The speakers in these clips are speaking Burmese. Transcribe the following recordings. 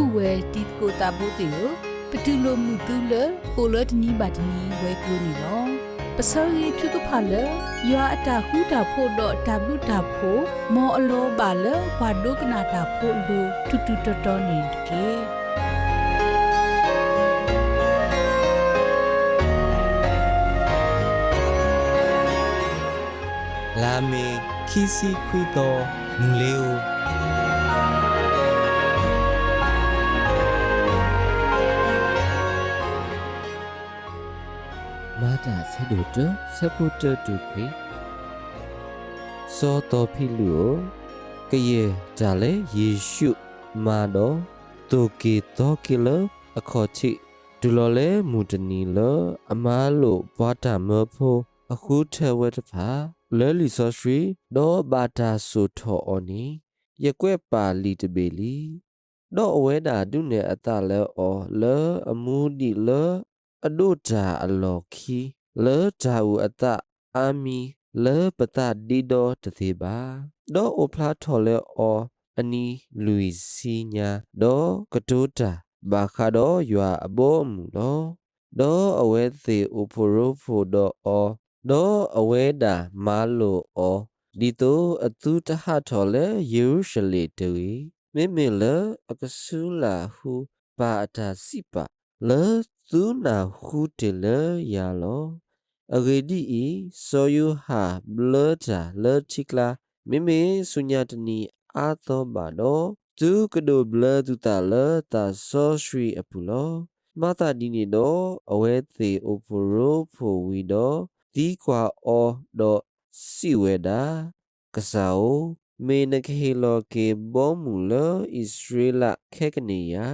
ဥဝဲတီကိုတာဘိုတေယပတူလိုမှုတူလပိုလတ်နီဘတ်နီဝဲကူနီလောပစောရီထုကဖာလယွာအတာဟူတာဖို့တော့တဘလူတာဖို့မောအလောပါလဘာဒုကနာတာဖို့လူတူတူတော်တော်နေကေလာမေခီစီခွီတော်မူလေးအို မာတာဆေဒိုတဆပူတတူခွေစောတော်ဖိလူကိုကရေဒါလေယေရှုမာတော်တိုကီတော်ကီလအခေါ်ချိဒူလော်လေမူတနီလအမားလို့ဘွားတာမဖို့အခုထဲဝဲတဖာလဲလီဆောစရီဒေါ်ဘာတာဆူထော်အော်နီရက်ွက်ပါလီတဘေလီဒေါ်အဝဲတာဒုနေအတလဲအော်လဲအမူဒီလဲ အဒုတာအလော်ခီလဲတာဦးအတအာမီလဲပတဒီဒိုတသေးပါဒေါ်အိုဖလာထော်လဲအော်အနီလူီစီညာဒေါ်ကတိုတာဘာခါဒေါ်ယွာအဘောမူလောဒေါ်အဝဲသေးအိုဖိုရိုဖိုဒေါ်အော်ဒေါ်အဝဲတာမာလိုအော်ဒီတိုအတူတဟထော်လဲယေရုရှလေတူမိမိလအကဆူလာဟုပါအတာစိပါလဲ သူနာဟုတေလယာလောအဂေဒီဤဆိုယူဟာဘလတာလချိကလာမိမိဆုညာတနီအာသောဘာတော့သူကဒိုဘလတူတာလတာဆောရှရီအပူလောမတာဒီနီတော့အဝဲသေးအိုပရိုဖိုဝီတော့ဒီကွာအောတော့စီဝဲတာကစားအိုမေနခေလောကေဘောမူလဣသရေလခေကနေယာ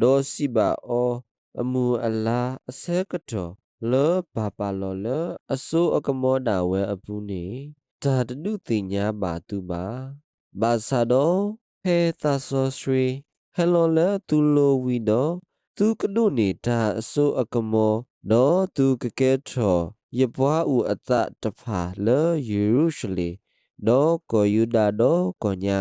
ဒေါ်စီဘာအော အမူအလားအစဲကတော်လောဘာပါလောလအစိုးအကမောတာဝဲအပူနေဒါတနုတင်ညာပါသူပါဘာသာတော့ဟေသာဆောစရီဟယ်လိုလေတူလိုဝီတော့သူကဒုနေတာအစိုးအကမောတော့သူကကဲထော်ယပွားဦးအတတဖာလေယေရုရှလေတော့ကိုယူဒာတော့ကိုညာ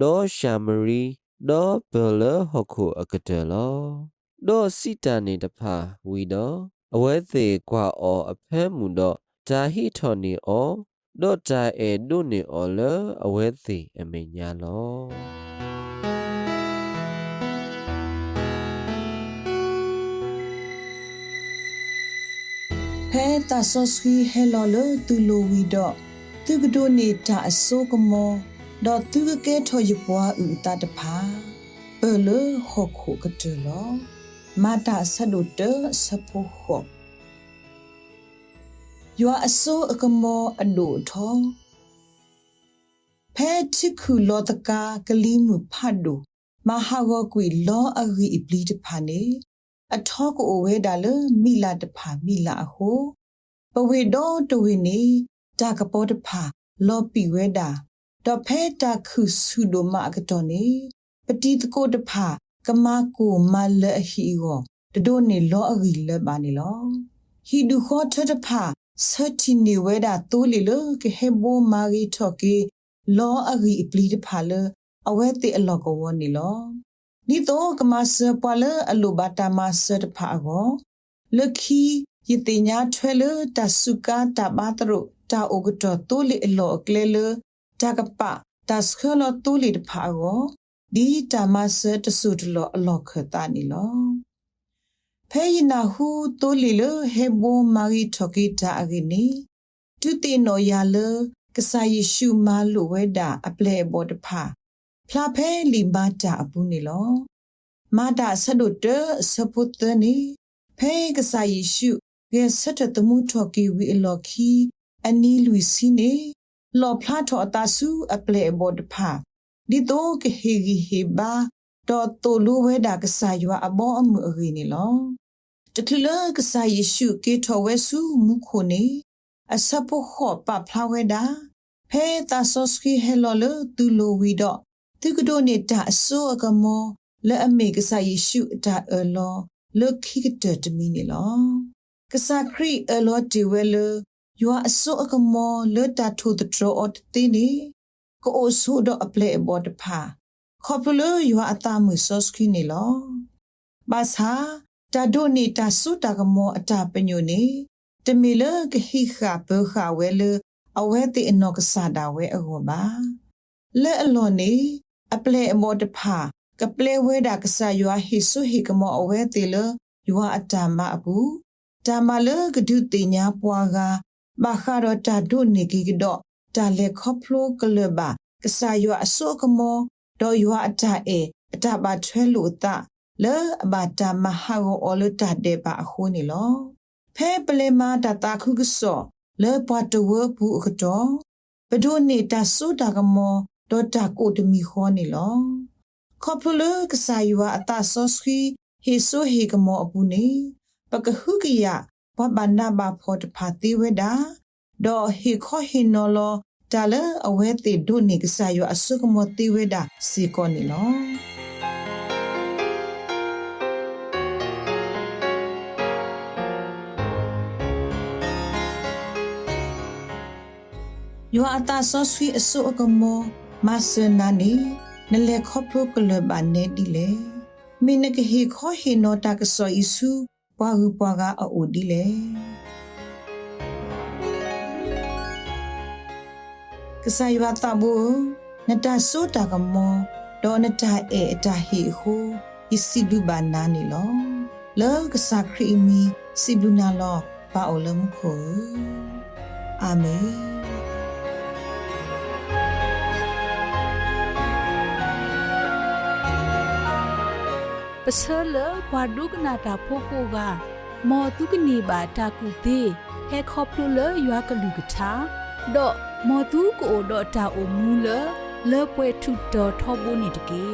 တော့ရှာမရီတော့ဘယ်လဟခုအကတဲလော တော့စီတန်နေတဖာဝီတော့အဝဲသေးကွာအော်အဖဲမှုတော့ဂျာဟီထော်နေအော်တော့ဂျာအဲဒုနေအော်လအဝဲသေးအမေညာလောဟဲတာဆောစခီဟဲလောလတူလိုဝီတော့သူကဒိုနေတာအစိုးကမောတော့သူကကဲထော်ရပွားဥတတဖာဘလဟခုကတလော မာတာဆဒုတစဖိုခောယောအစိုးအကမောအဒိုထောဖဲချခုလောတကာကလီမှုဖတ်ဒိုမဟာဂောကွီလောအဂီအပလီတဖာနေအထောကိုအဝဲဒါလမိလာတဖာမိလာအဟုပဝေတော့တဝေနေဒါကပေါ်တဖာလောပီဝဲတာတော့ဖဲတာခုဆုဒိုမအကတော်နေပတိတကိုတဖာ ကမကိုမလအဟီကိုတဒိုနေလောအဂီလပါနေလောဟီဒူခေါ်ထတဖာဆတီနေဝဲတာတိုးလီလကဟေဘိုမာဂီထော်ကေလောအဂီအပလီတဖာလအဝဲတိအလောကဝနေလောနီတော့ကမဆပွာလအလိုဘာတာမဆတဖာကိုလခီယတိညာထွဲလတဆုကာတဘာတရုတာအိုကတော်တိုးလီအလောကလဲလတကပတစခလတိုးလီတဖာကို ဒီတမဆတဆုတလောအလောခတာနီလောဖဲယနာဟုတိုးလီလဟေဘိုမာဂီထော်ကီတာအဂီနီတူတီနိုယာလကဆာယေရှုမာလိုဝဲတာအပလေဘောတဖာဖလာဖဲလီမာတာအပူနေလောမာတာဆဒုတစပုတ္တနီဖဲကဆာယေရှုဂေဆတ်တမှုထော်ကီဝီအလော်ခီအနီလူစီနေလော်ဖလာထော်အတဆူအပလေဘောတဖာ ဒီတော့ကဟေဂီဟေဘာတော့တိုလိုဝဲတာကဆာယွာအဘောအမှုအဂီနေလောတကလကဆာယေရှုကေထော်ဝဲဆူမုခိုနေအစပုခောပဖလာဝဲတာဖဲတာဆောစကီဟဲလော်လတူလိုဝီတော့သူကဒိုနေတာအစိုးအကမောလဲအမေကဆာယေရှုတာအလောလခိကတတမီနေလောကဆာခရီအလောတီဝဲလယောအစိုးအကမောလတာထိုတထရောတ်တင်းနေ ကိုအိုဆိုတော့အပလေဘောတဖာခေါပလူယွာအတာမှုစောစခီနေလောဘာသာတာဒိုနေတာဆုတာကမောအတာပညိုနေတမီလကဟိခဘခဝဲလအဝဲတိအနောကဆာတာဝဲအဟောပါလဲအလွန်နေအပလေအမောတဖာကပလေဝဲတာကဆာယွာဟိဆုဟိကမောအဝဲတိလယွာအတာမအဘူးတာမလကဒုတိညာပွားကဘာခါရတာဒုနေကိကတော့ တာလေခေါပလိုကလဘာကဆာယွာအစောကမောဒေါ်ယွာအတာအေအတာပါထွဲလို့တာလဲအဘာတာမဟာကိုအလတာတဲ့ပါအခုနေလောဖဲပလေမာတတာခုကစောလဲပွားတဝဘူးကတော့ဘဒိုနေတာဆိုတာကမောဒေါ်တာကိုတမီခေါ်နေလောခေါပလိုကဆာယွာအတာဆောစခီဟေဆိုဟေကမောအပူနေပကဟုကရဘဘနာဘာဖောတဖာတိဝဒါ ဒေါ်ဟေခောဟေနော်လောတာလအဝဲတေဒုနေကဆာယွာအဆုကမောတိဝဒါစီကောနေလောယောအတာဆောဆွီအဆုအကမောမဆနာနီနလေခေါပလိုကလဘာနေဒီလေမင်းနကဟေခောဟေနောတာကဆောအီဆူပွားဟုပွားကအိုဒီလေ ကဆာယဝတာဘူနတဆိုတာကမောဒေါ်နတာအေအတာဟေဟုအစီဒူဘာနာနီလောလောကဆာခရီမီစီဘလူနာလောပါအိုလမ်ခိုအာမင်ပစလဘဝဒုကနာတာဖိုကိုကမောတုကနေပါတာကူသေးဟဲခေါပလိုလရွာကလူကထာဒေါ် မောတုကိုဒေါ်တာအိုမူလလေပွဲထုတော်ထောဘုန်နေတကေ